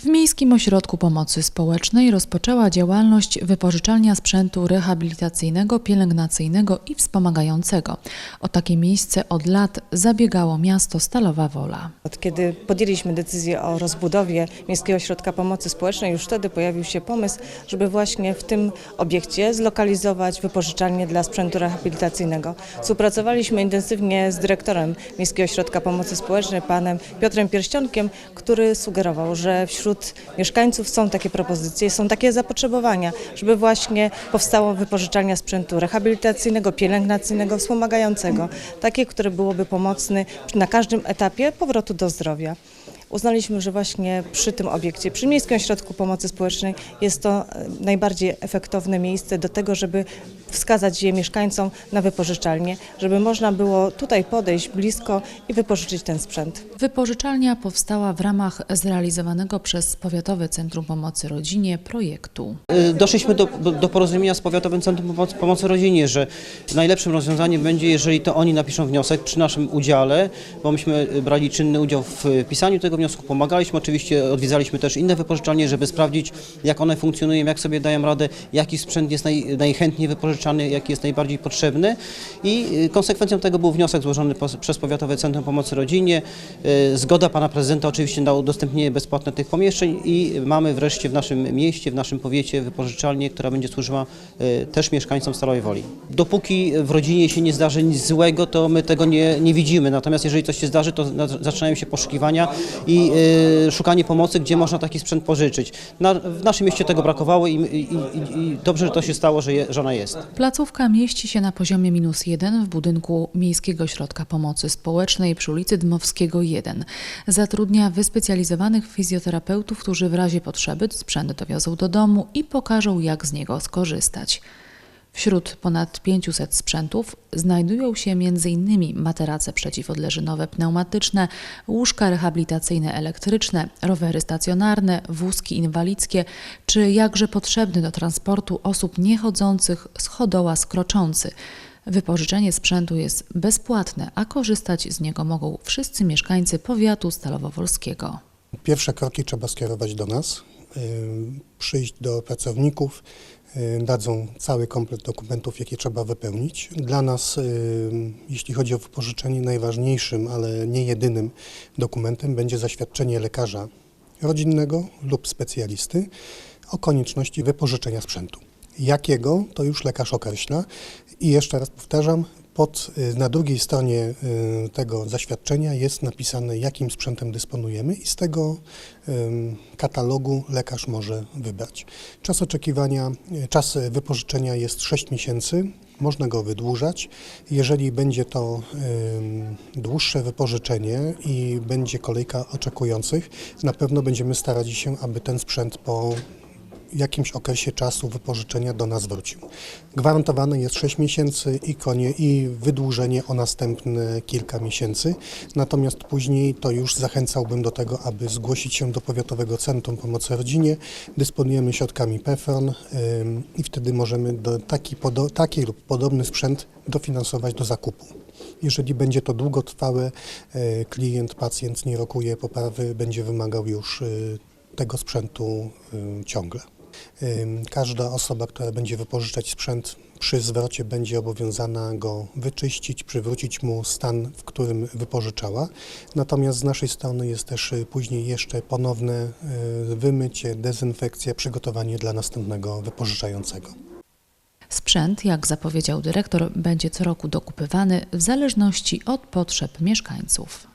W Miejskim Ośrodku Pomocy Społecznej rozpoczęła działalność wypożyczalnia sprzętu rehabilitacyjnego, pielęgnacyjnego i wspomagającego. O takie miejsce od lat zabiegało miasto Stalowa Wola. Od kiedy podjęliśmy decyzję o rozbudowie Miejskiego Ośrodka Pomocy Społecznej, już wtedy pojawił się pomysł, żeby właśnie w tym obiekcie zlokalizować wypożyczalnię dla sprzętu rehabilitacyjnego. Współpracowaliśmy intensywnie z dyrektorem Miejskiego Ośrodka Pomocy Społecznej, panem Piotrem Pierścionkiem, który sugerował, że wśród mieszkańców są takie propozycje, są takie zapotrzebowania, żeby właśnie powstała wypożyczalnia sprzętu rehabilitacyjnego, pielęgnacyjnego, wspomagającego, takie, które byłoby pomocne na każdym etapie powrotu do zdrowia. Uznaliśmy, że właśnie przy tym obiekcie, przy Miejskim Ośrodku Pomocy Społecznej jest to e, najbardziej efektowne miejsce do tego, żeby wskazać je mieszkańcom na wypożyczalnię, żeby można było tutaj podejść blisko i wypożyczyć ten sprzęt. Wypożyczalnia powstała w ramach zrealizowanego przez Powiatowe Centrum Pomocy Rodzinie projektu. Y, Doszliśmy do, do porozumienia z Powiatowym Centrum Pomocy, Pomocy Rodzinie, że najlepszym rozwiązaniem będzie, jeżeli to oni napiszą wniosek przy naszym udziale, bo myśmy brali czynny udział w pisaniu tego wniosku, pomagaliśmy oczywiście, odwiedzaliśmy też inne wypożyczalnie, żeby sprawdzić, jak one funkcjonują, jak sobie dają radę, jaki sprzęt jest naj, najchętniej wypożyczany, jaki jest najbardziej potrzebny i y, konsekwencją tego był wniosek złożony pos- przez Powiatowe Centrum Pomocy Rodzinie. Y, Zgoda pana prezydenta oczywiście na udostępnienie bezpłatne tych pomieszczeń i mamy wreszcie w naszym mieście, w naszym powiecie wypożyczalnię, która będzie służyła y, też mieszkańcom Stalowej Woli. Dopóki w rodzinie się nie zdarzy nic złego, to my tego nie, nie widzimy. Natomiast jeżeli coś się zdarzy, to na- zaczynają się poszukiwania i y, szukanie pomocy, gdzie można taki sprzęt pożyczyć. Na, w naszym mieście tego brakowało i, i, i, dobrze, że to się stało, że, je, że ona jest. Placówka mieści się na poziomie minus jeden w budynku Miejskiego Ośrodka Pomocy Społecznej przy ulicy Dmowskiego 1. Zatrudnia wyspecjalizowanych fizjoterapeutów, którzy w razie potrzeby sprzęt dowiozą do domu i pokażą, jak z niego skorzystać. Wśród ponad 500 sprzętów znajdują się m.in. materace przeciwodleżynowe pneumatyczne, łóżka rehabilitacyjne elektryczne, rowery stacjonarne, wózki inwalidzkie czy jakże potrzebny do transportu osób niechodzących schodołaz kroczący. Wypożyczenie sprzętu jest bezpłatne, a korzystać z niego mogą wszyscy mieszkańcy powiatu stalowowolskiego. Pierwsze kroki trzeba skierować do nas, przyjść do pracowników, y, dadzą cały komplet dokumentów, jakie trzeba wypełnić. Dla nas, y, jeśli chodzi o wypożyczenie, najważniejszym, ale nie jedynym dokumentem będzie zaświadczenie lekarza rodzinnego lub specjalisty o konieczności wypożyczenia sprzętu. Jakiego, to już lekarz określa. I jeszcze raz powtarzam, pod, y, na drugiej stronie y, tego zaświadczenia jest napisane, jakim sprzętem dysponujemy i z tego katalogu lekarz może wybrać. Czas oczekiwania, y, czas wypożyczenia jest 6 miesięcy. Można go wydłużać. Jeżeli będzie to dłuższe wypożyczenie i będzie kolejka oczekujących, na pewno będziemy starali się, aby ten sprzęt po jakimś okresie czasu wypożyczenia do nas wrócił. Gwarantowane jest 6 miesięcy i, konie, i wydłużenie o następne kilka miesięcy. Natomiast później to już zachęcałbym do tego, aby zgłosić się do Powiatowego Centrum Pomocy Rodzinie. Dysponujemy środkami PFRON i wtedy możemy do taki, podo, taki lub podobny sprzęt dofinansować do zakupu. Jeżeli będzie to długotrwałe, y, klient, pacjent nie rokuje poprawy, będzie wymagał już y, tego sprzętu y, ciągle. Każda osoba, która będzie wypożyczać sprzęt przy zwrocie będzie obowiązana go wyczyścić, przywrócić mu stan, w którym wypożyczała. Natomiast z naszej strony jest też y, później jeszcze ponowne y, wymycie, dezynfekcja, przygotowanie dla następnego wypożyczającego. Sprzęt, jak zapowiedział dyrektor, będzie co roku dokupywany w zależności od potrzeb mieszkańców.